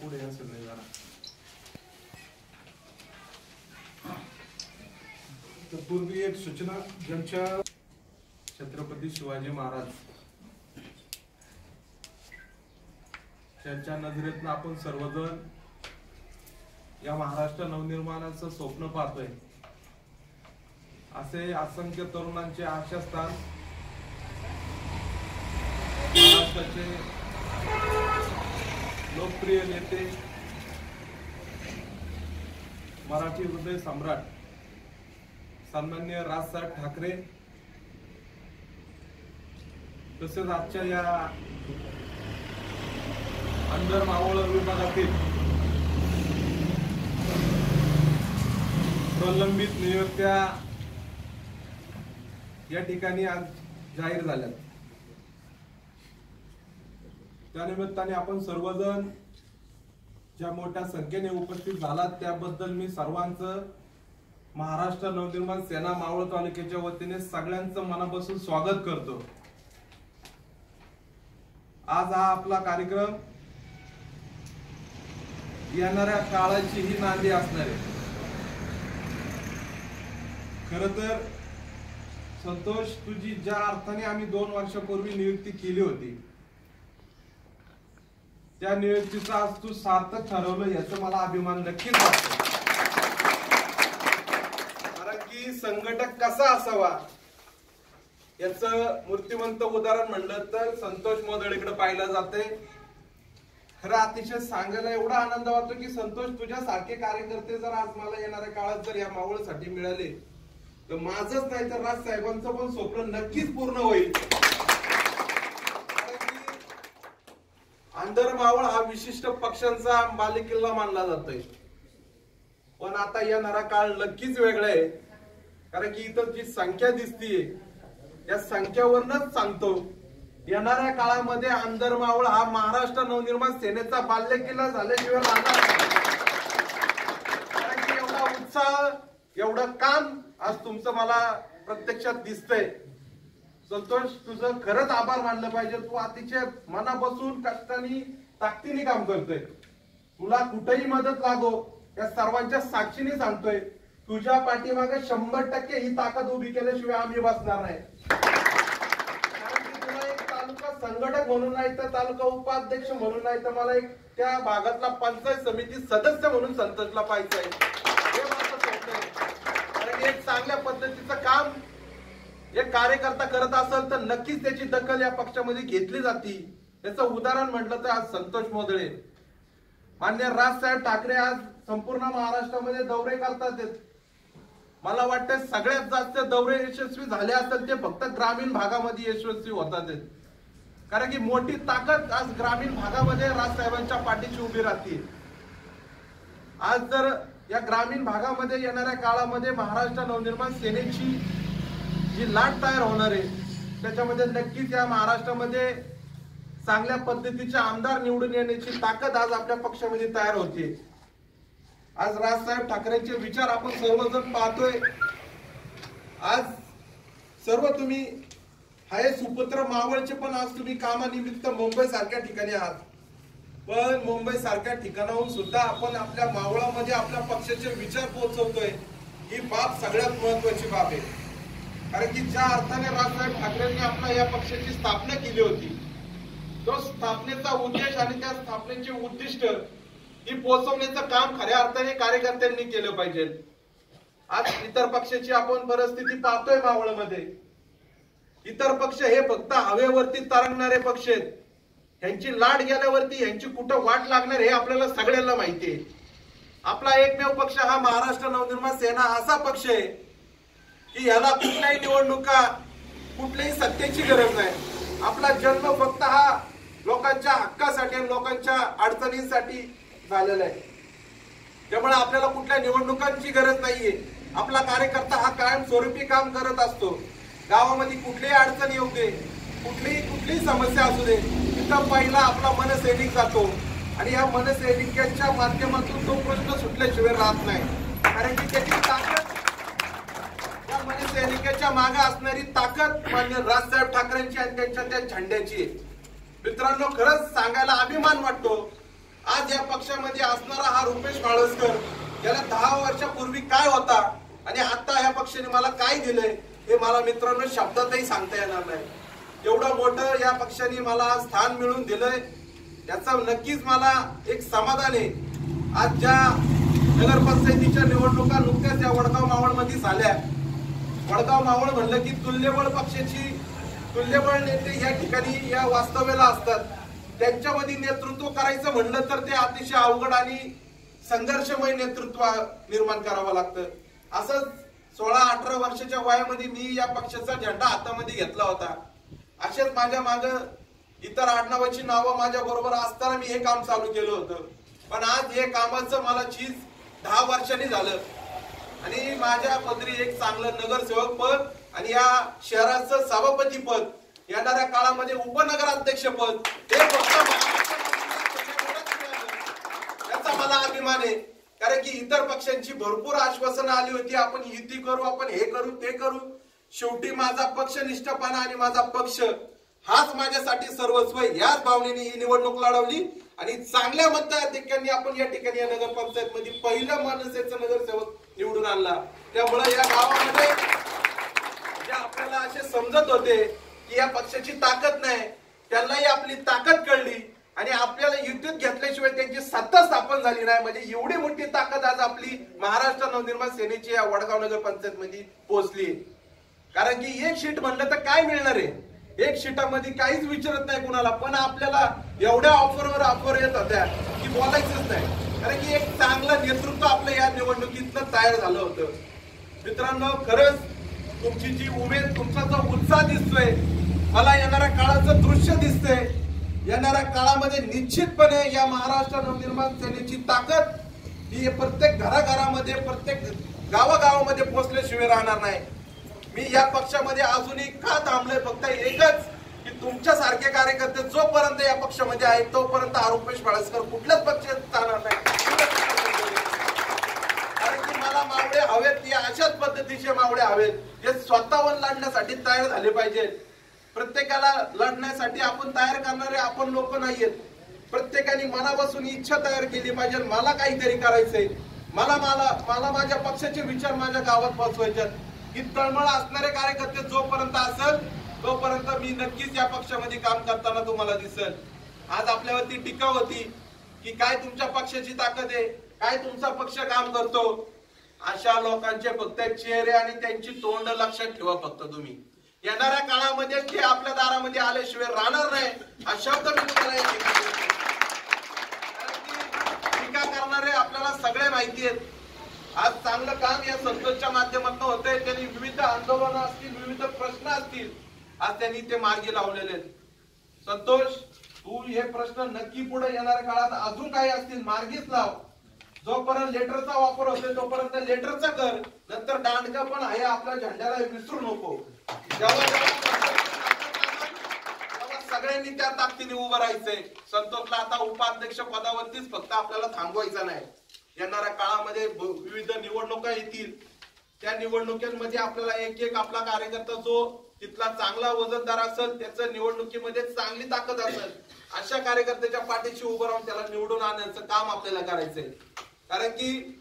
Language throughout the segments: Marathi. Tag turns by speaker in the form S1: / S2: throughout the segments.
S1: पुढे असेल नाही जरा तत्पूर्वी एक सूचना ज्यांच्या छत्रपती शिवाजी महाराज त्यांच्या नजरेतनं आपण सर्वजण या महाराष्ट्र नवनिर्माणाचं स्वप्न पाहतोय असे असंख्य तरुणांचे आशास्थान महाराष्ट्राचे लोकप्रिय नेते मराठी हृदय सम्राट सन्मान्य राजसाहेब ठाकरे तसेच आजच्या या अंदर मावळ विभागातील प्रलंबित नियुक्त्या या ठिकाणी आज जाहीर झाल्या त्यानिमित्ताने आपण सर्वजण ज्या मोठ्या संख्येने उपस्थित झालात त्याबद्दल मी सर्वांचं महाराष्ट्र नवनिर्माण सेना मावळ तालुक्याच्या वतीने सगळ्यांचं मनापासून स्वागत करतो. आज हा आपला कार्यक्रम येणाऱ्या काळाची ही नांदी असणार आहे. खर तर संतोष तुझी ज्या अर्थाने आम्ही दोन वर्षापूर्वी नियुक्ती केली होती त्या नियुक्तीचा आज तू सार्थक ठरवलं याचं मला अभिमान नक्कीच वाटतो. कारण की संघटक कसा असावा याच मूर्तिमंत उदाहरण म्हणलं तर संतोष मोदळीकडे पाहिलं जाते खरं अतिशय सांगायला एवढा आनंद वाटतो की संतोष तुझ्यासारखे कार्यकर्ते जर आज मला येणाऱ्या काळात जर या मावळसाठी मिळाले तर माझंच नाही तर राज साहेबांचं पण स्वप्न नक्कीच पूर्ण होईल कारण की आंधरमावळ हा विशिष्ट पक्षांचा बालेकिल्ला मानला जातोय. पण आता येणारा काळ नक्कीच वेगळा आहे. कारण की इथं जी संख्या दिसतीये त्या संख्येवरूनच सांगतो येणाऱ्या काळामध्ये आंधर मावळ हा महाराष्ट्र नवनिर्माण सेनेचा बाल्यकिल्ला झाल्याशिवाय राहणार कारण की एवढा उत्साह एवढं काम आज तुमचं मला प्रत्यक्षात दिसतंय. संतोष तुझं खरंच आभार मानलं पाहिजे. तू अतिशय मनापासून कष्टाने ताकदीने काम करतोय. तुला कुठेही मदत लागो या सर्वांच्या साक्षीने सांगतोय. तुझ्या पाठीमागे शंभर टक्के ही ताकद उभी केल्याशिवाय आम्ही बसणार नाही. कारण तुला एक तालुका संघटक म्हणून नाही तर तालुका उपाध्यक्ष म्हणून नाही तर मला एक त्या भागातला पंचायत समिती सदस्य म्हणून संतोषला पाहिजे हे माझं कारण एक चांगल्या पद्धतीचं काम एक कार्यकर्ता करत असेल तर नक्कीच त्याची दखल या पक्षामध्ये घेतली जाते. याचं उदाहरण म्हटलं तर आज संतोष मोदळे. मान्य राजसाहेब ठाकरे आज संपूर्ण महाराष्ट्रामध्ये दौरे करतात. मला वाटतं सगळ्यात जास्त दौरे यशस्वी झाले असतात ते फक्त ग्रामीण भागामध्ये यशस्वी होतात. कारण की मोठी ताकद आज ग्रामीण भागामध्ये राजसाहेबांच्या पाठीशी उभी राहते. आज जर या ग्रामीण भागामध्ये येणाऱ्या काळामध्ये महाराष्ट्र नवनिर्माण सेनेची जी लाट तयार होणार आहे त्याच्यामध्ये नक्कीच या महाराष्ट्रामध्ये चांगल्या पद्धतीचे आमदार निवडून येण्याची ताकद आज आपल्या पक्षामध्ये तयार होते. आज राजसाहेब ठाकरेंचे विचार आपण सर्वजण पाहतोय. आज सर्व तुम्ही हाय सुपुत्र मावळचे पण आज तुम्ही कामानिमित्त मुंबई सारख्या ठिकाणी आहात. पण मुंबई सारख्या ठिकाणाहून सुद्धा आपण आपल्या मावळामध्ये आपल्या पक्षाचे विचार पोहोचवतोय. ही बाब सगळ्यात महत्वाची बाब आहे. कारण की ज्या अर्थाने राजसाहेब ठाकरेंनी आपल्या या पक्षाची स्थापना केली होती तो स्थापनेचा उद्देश आणि त्या स्थापनेचे उद्दिष्ट ही पोहोचवण्याचं काम खऱ्या अर्थाने कार्यकर्त्यांनी केलं पाहिजे. आज इतर पक्षाची आपण परिस्थिती पाहतोय मावळमध्ये. इतर पक्ष हे फक्त हवेवरती तरंगणारे पक्ष आहेत. ह्यांची लाट गेल्यावरती ह्यांची कुठं वाट लागणार हे आपल्याला सगळ्यांना माहिती आहे. आपला एकमेव पक्ष हा महाराष्ट्र नवनिर्माण सेना असा पक्ष आहे की याला कुठल्याही निवडणुका कुठल्याही सत्तेची गरज नाही. आपला जन्म फक्त हा लोकांच्या हक्कासाठी आणि लोकांच्या अडचणींसाठी झालेला आहे. त्यामुळे आपल्याला कुठल्या निवडणुकांची गरज नाहीये. आपला कार्यकर्ता हा कायम स्वरूपी काम करत असतो. गावामध्ये कुठलीही अडचण येऊ दे कुठलीही कुठलीही समस्या असू दे तिथं पहिला आपला मनसैनिक जातो. आणि या मनसैनिकांच्या माध्यमातून तो प्रश्न सुटल्याशिवाय राहत नाही. कारण की त्याची ताकद सैनिकाच्या मनसैनिकाच्या मागे असणारी ताकद मान्य राजसाहेब ठाकरेंची आणि त्यांच्या त्या झेंड्याची मित्रांनो खरंच सांगायला अभिमान वाटतो. आज या पक्षामध्ये असणारा हा रुपेश माळसकर याला दहा वर्षापूर्वी काय होता आणि आता या पक्षाने मला काय दिलंय हे मला मित्रांनो शब्दातही सांगता येणार नाही. एवढं मोठं या पक्षाने मला स्थान मिळून दिलंय याचा नक्कीच मला एक समाधान आहे. आज ज्या नगरपंचायतीच्या निवडणुका नुकत्याच या वडगाव मावळमध्ये झाल्या वडगाव मावळ म्हणलं की तुल्यबळ पक्षाची तुल्यबळ नेते या ठिकाणी या वास्तव्याला असतात. त्यांच्यामध्ये नेतृत्व करायचं म्हणलं तर ते अतिशय अवघड आणि संघर्षमय नेतृत्व निर्माण करावं लागतं. असंच सोळा अठरा वर्षाच्या वयामध्ये मी या पक्षाचा झेंडा हातामध्ये घेतला होता. असेच माझ्या माग इतर आडनावाची नावं माझ्या बरोबर असताना मी हे काम चालू केलं होतं. पण आज हे कामाचं मला चीज दहा वर्षांनी झालं. आणि माझ्या पदरी एक चांगलं नगरसेवक पद आणि या शहराचं सभापती पद येणाऱ्या काळामध्ये उपनगराध्यक्ष पद हे फक्त याचा मला अभिमान आहे. कारण की इतर पक्षांची भरपूर आश्वासनं आली होती आपण युती करू आपण हे करू ते करू. शेवटी माझा पक्ष निष्ठपणा आणि माझा पक्ष हाच माझ्यासाठी सर्वस्व याच भावनेने ही निवडणूक लढवली. आणि चांगल्या मतदारधिकांनी आपण या ठिकाणी या नगरपंचायत मध्ये पहिलं मनसेचा नगरसेवक निवडून आणला. त्यामुळे या गावामध्ये जे आपल्याला असे समजत होते की या पक्षाची ताकद नाही त्यांनाही आपली ताकद कळली आणि आपल्याला युतीत घेतल्याशिवाय त्यांची सत्ता स्थापन झाली नाही. म्हणजे एवढी मोठी ताकद आज आपली महाराष्ट्र नवनिर्माण सेनेची या वडगाव नगर पंचायत मध्ये पोहोचली. कारण की एक शीट म्हणलं तर काय मिळणार आहे? एक शीटामध्ये काहीच विचारत नाही कुणाला पण आपल्याला एवढ्या ऑफरवर ऑफर येतात त्या की बोलायचंच नाही. कारण की एक चांगलं नेतृत्व आपलं या निवडणुकीतलं तयार झालं होतं. मित्रांनो खरंच तुमची जी उमेद तुमचा जो उत्साह दिसतोय मला येणाऱ्या काळाचं दृश्य दिसतंय. येणाऱ्या काळामध्ये निश्चितपणे या महाराष्ट्र नवनिर्माण सेनेची ताकद ही प्रत्येक घराघरामध्ये प्रत्येक गावागावामध्ये पोहोचल्याशिवाय राहणार नाही. मी या पक्षामध्ये अजूनही का थांबलोय? फक्त एकच की तुमच्यासारखे कार्यकर्ते जोपर्यंत या पक्षामध्ये आहेत तोपर्यंत आरोपेश बाळसकर कुठल्याच पक्षात जाणार नाही. कारण की मला मावळे हवेत या अशाच पद्धतीचे मावळे हवेत हे स्वतःवर लढण्यासाठी तयार झाले पाहिजेत प्रत्येकाला लढण्यासाठी आपण तयार करणारे आपण लोक नाहीयेत. प्रत्येकाने मनापासून इच्छा तयार केली पाहिजे मला काहीतरी करायचंय. मला मला मला माझ्या पक्षाचे विचार माझ्या गावात पोहोचवायच्यात ही तळमळ असणारे कार्यकर्ते जोपर्यंत असेल तोपर्यंत मी नक्कीच या पक्षामध्ये काम करताना तुम्हाला दिसेल. आज आपल्यावरती टीका होती की काय तुमच्या पक्षाची ताकद आहे काय तुमचा पक्ष काम करतो? अशा लोकांचे फक्त चेहरे आणि त्यांची तोंड लक्षात ठेवा फक्त तुम्ही. येणाऱ्या काळामध्ये ते आपल्या दारामध्ये आल्याशिवाय राहणार नाही हा शब्द मी तुम्हाला टीका करणारे आपल्याला सगळे माहिती आहेत. आज चांगलं काम या संसदच्या माध्यमातून होत असतील विविध प्रश्न असतील आज त्यांनी ते मार्गी लावलेले आहेत. संतोष तू हे प्रश्न नक्की पुढे येणाऱ्या काळात अजून काही असतील मार्गीच लाव. जोपर्यंत लेटरचा वापर होतोय तोपर्यंत लेटरचा कर नंतर दांडका पण आहे आपल्या झेंड्याला विसरू नको. सगळ्यांनी त्या ताकदीने उभं राहायचंय. संतोषला आता उपाध्यक्ष पदावरतीच फक्त आपल्याला थांबवायचं नाही. येणाऱ्या काळामध्ये विविध निवडणुका येतील. त्या निवडणुकीमध्ये आपल्याला एक एक आपला कार्यकर्ता जो तिथला चांगला वजनदार असेल त्याचं निवडणुकीमध्ये चांगली ताकद असेल अशा कार्यकर्त्याच्या पाठीशी उभं राहून त्याला निवडून आणण्याचं काम आपल्याला करायचंय. कारण की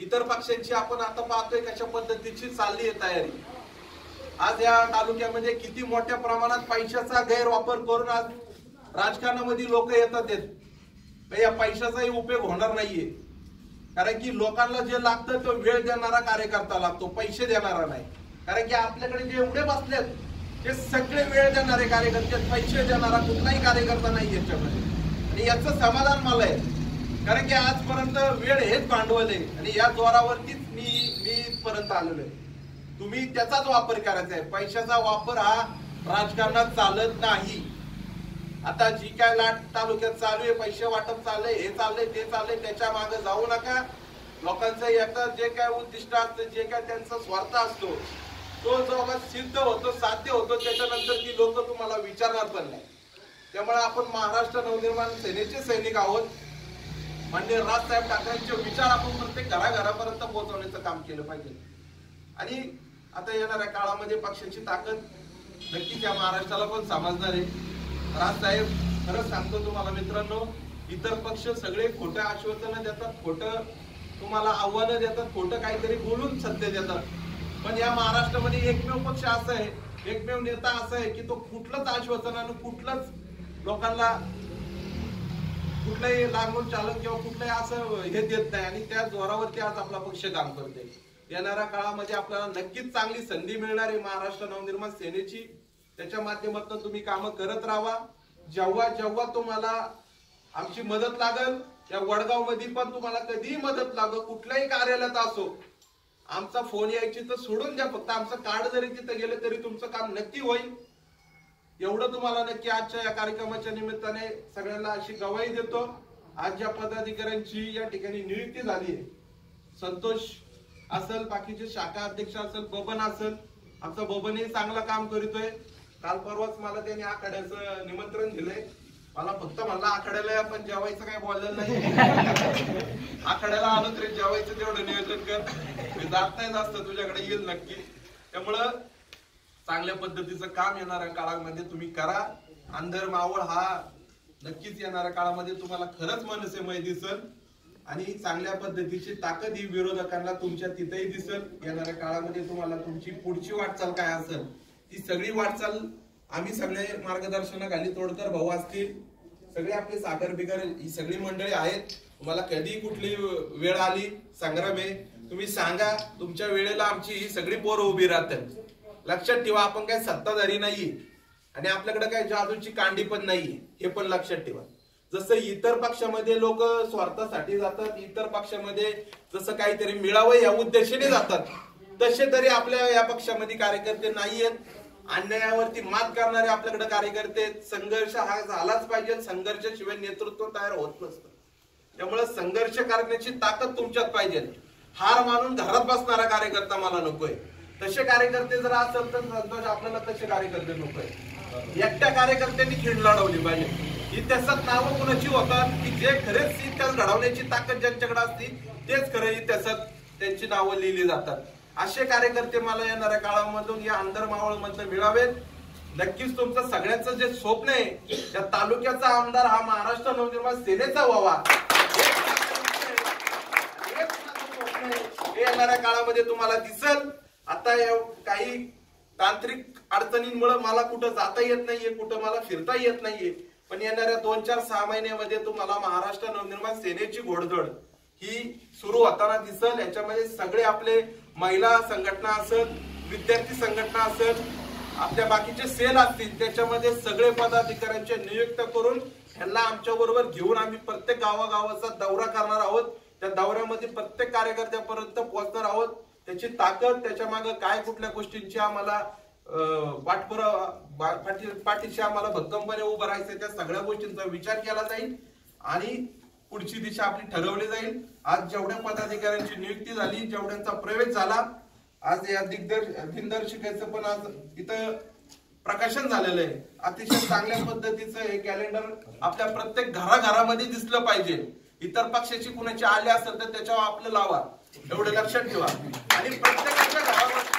S1: इतर पक्षांची आपण आता पाहतोय कशा पद्धतीची चालली आहे तयारी. आज या तालुक्यामध्ये किती मोठ्या प्रमाणात पैशाचा गैरवापर करून आज राजकारणामध्ये लोक येतात या पैशाचाही उपयोग होणार नाहीये. कारण की लोकांना जे लागतं तो वेळ देणारा कार्यकर्ता लागतो पैसे देणारा नाही. कारण की आपल्याकडे जे एवढे बसलेत ते सगळे वेळ देणारे कार्यकर्ते पैसे देणारा कुठलाही कार्यकर्ता नाही याच्यामध्ये. आणि याचं समाधान मला आहे. कारण की आजपर्यंत वेळ हेच भांडवल आहे आणि या जोरावरतीच मी मी पर्यंत आलेलो आहे. तुम्ही त्याचाच वापर करायचा आहे. पैशाचा वापर हा राजकारणात चालत नाही. आता जी काय लाट तालुक्यात चालू आहे पैसे वाटप चाललंय हे चाललंय ते चाललंय त्याच्यामागे जाऊ नका. लोकांचं याचं जे काय उद्दिष्ट असतं जे काय त्यांचा स्वार्थ असतो तो जेव्हा सिद्ध होतो साध्य होतो त्याच्यानंतर ती लोक तुम्हाला विचारणार पण नाही. त्यामुळे आपण महाराष्ट्र नवनिर्माण सेनेचे सैनिक आहोत. मान्य राजसाहेब ठाकरेंचे विचार आपण प्रत्येक घराघरापर्यंत पोहोचवण्याचं काम केलं पाहिजे. आणि आता येणाऱ्या काळामध्ये पक्षाची ताकद नक्कीच या महाराष्ट्राला पण समजणार आहे. राजसाहेब खरंच सांगतो तुम्हाला मित्रांनो इतर पक्ष सगळे खोटं आश्वासनं देतात खोटं तुम्हाला आव्हानं देतात खोटं काहीतरी बोलून सत्य देतात. पण या महाराष्ट्रामध्ये एकमेव पक्ष असा आहे एकमेव नेता असा आहे की तो कुठलंच आश्वासन आणि कुठलंच लोकांना कुठलंही लागून चालक किंवा कुठलंही असं हे देत नाही आणि त्या जोरावरती आज आपला पक्ष काम करते येणाऱ्या काळामध्ये आपल्याला नक्कीच चांगली संधी मिळणार आहे महाराष्ट्र नवनिर्माण सेनेची. त्याच्या माध्यमातून तुम्ही कामं करत राहा. जेव्हा जेव्हा तुम्हाला आमची मदत लागल या वडगावमध्ये पण तुम्हाला कधीही मदत लागल कुठल्याही कार्यालयात असो. आमचा फोन यायची तर सोडून द्या फक्त आमचं कार्ड जरी तिथे गेलं तरी तुमचं काम नक्की होईल. एवढं तुम्हाला नक्की आजच्या या कार्यक्रमाच्या निमित्ताने सगळ्यांना अशी गवाही देतो. आज ज्या पदाधिकाऱ्यांची या ठिकाणी नियुक्ती झाली आहे संतोष असेल बाकीचे शाखा अध्यक्ष असेल बबन असेल आमचा बबनही चांगलं काम करतोय. काल परवाच मला त्यांनी आखाड्याचं निमंत्रण दिलंय. मला फक्त म्हणला आखाड्याला पण जेवायचं काय बोललेलं नाही. आखाड्याला आलो तरी जेवायचं तेवढं नियोजन कर. मी जात नाही जास्त तुझ्याकडे येईल नक्की. त्यामुळं चांगल्या पद्धतीचं काम येणाऱ्या काळामध्ये तुम्ही करा. अंधर मावळ हा नक्कीच येणाऱ्या काळामध्ये तुम्हाला खरंच मनसेमय दिसल. आणि चांगल्या पद्धतीची ताकद ही विरोधकांना तुमच्या तिथेही दिसल. येणाऱ्या काळामध्ये तुम्हाला तुमची पुढची वाटचाल काय असेल ती सगळी वाटचाल आम्ही सगळे मार्गदर्शनाखाली तोडकर भाऊ असतील सगळे आपले सागर बिगर ही सगळी मंडळी आहेत. तुम्हाला कधी कुठली वेळ आली संग्राम आहे. तुम्ही सांगा तुमच्या वेळेला आमची ही सगळी पोर उभी राहतात. लक्षात ठेवा आपण काय सत्ताधारी नाही. आणि आपल्याकडे काय जादूची कांडी पण नाहीये हे पण लक्षात ठेवा. जसं इतर पक्षामध्ये लोक स्वार्थासाठी जातात इतर पक्षामध्ये जसं काहीतरी मिळावं या उद्देशाने जातात तसे तरी आपल्या या पक्षामध्ये कार्यकर्ते नाहीयेत अन्यायावरती मात करणारे आपल्याकडे कार्यकर्ते संघर्ष हा झालाच पाहिजे. संघर्षाशिवाय नेतृत्व तयार होत नसतं. त्यामुळे संघर्ष करण्याची ताकद तुमच्यात पाहिजे. हार मानून घरात बसणारा कार्यकर्ता मला नकोय. तसे कार्यकर्ते जर असेल तर संतोष आपल्याला तसे कार्यकर्ते नकोय. एकट्या कार्यकर्त्यांनी खिंड लढवली पाहिजे. इतिहासात नावं कुणाची होतात की जे खरेच इतिहास घडवण्याची ताकद ज्यांच्याकडे असती तेच खरं इतिहासात त्यांची नावं लिहिली जातात. असे कार्यकर्ते मला येणाऱ्या काळामधून या आंधर मावळ मिळावेत. नक्कीच तुमचं सगळ्यांचं जे स्वप्न आहे त्या तालुक्याचा आमदार हा महाराष्ट्र नवनिर्माण सेनेचा व्हावा. हे येणाऱ्या काळामध्ये तुम्हाला दिसल. आता या काही तांत्रिक अडचणींमुळे मला कुठं जाता येत नाहीये कुठं मला फिरता येत नाहीये. पण येणाऱ्या दोन चार सहा महिन्यामध्ये तुम्हाला महाराष्ट्र नवनिर्माण सेनेची घोडदड ही सुरू होताना दिसल. याच्यामध्ये सगळे आपले महिला संघटना असेल विद्यार्थी संघटना असेल आपल्या बाकीचे सेल असतील त्याच्यामध्ये सगळे पदाधिकाऱ्यांचे नियुक्त करून ह्यांना आमच्या बरोबर घेऊन आम्ही प्रत्येक गावागावाचा दौरा करणार आहोत. त्या दौऱ्यामध्ये प्रत्येक कार्यकर्त्यापर्यंत पोहोचणार आहोत. त्याची ताकद त्याच्यामागे काय कुठल्या गोष्टींची आम्हाला अं, बा- पाठीशी आम्हाला भक्कमपणे उभं राहायचं त्या सगळ्या गोष्टींचा विचार केला जाईल. आणि पुढची दिशा आपली ठरवली जाईल. आज जेवढ्या पदाधिकाऱ्यांची नियुक्ती झाली जेवढ्यांचा प्रवेश झाला आज या दिग्दर्श दिनदर्शिकेचं पण आज इथं प्रकाशन झालेलं आहे. अतिशय चांगल्या पद्धतीचं हे कॅलेंडर आपल्या प्रत्येक घराघरामध्ये दिसलं पाहिजे. इतर पक्षाची कुणाची आले असेल तर त्याच्यावर आपलं लावा. एवढं लक्षात ठेवा. आणि प्रत्येकाच्या घरावर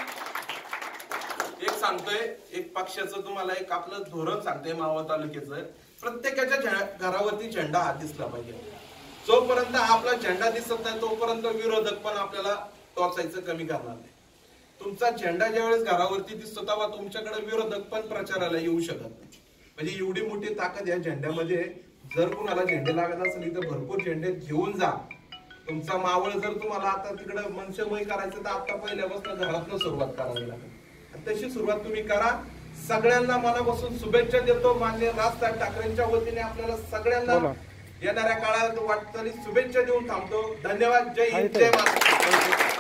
S1: एक सांगतोय एक पक्षाचं तुम्हाला एक आपलं धोरण सांगतोय मावळ तालुक्याचं. प्रत्येकाच्या घरावरती झेंडा हा दिसला पाहिजे. जोपर्यंत आपला झेंडा दिसत नाही तोपर्यंत विरोधक पण आपल्याला टोचायचं कमी करणार नाही. तुमचा झेंडा ज्यावेळेस घरावरती दिसतो तेव्हा तुमच्याकडे विरोधक पण प्रचाराला येऊ शकत नाही. म्हणजे एवढी मोठी ताकद या झेंड्यामध्ये जर कुणाला झेंडे लागत असेल तर भरपूर झेंडे घेऊन जा. तुमचा मावळ जर तुम्हाला आता तिकडे मनसेमय करायचं तर आता पहिल्यापासून घरातनं सुरुवात करावी लागेल. तशी सुरुवात तुम्ही करा. सगळ्यांना मनापासून शुभेच्छा देतो. मान्य राजसाहेब ठाकरेंच्या वतीने आपल्याला सगळ्यांना येणाऱ्या काळात वाटचाली शुभेच्छा देऊन थांबतो. धन्यवाद. जय हिंद. जय महाराष्ट्र.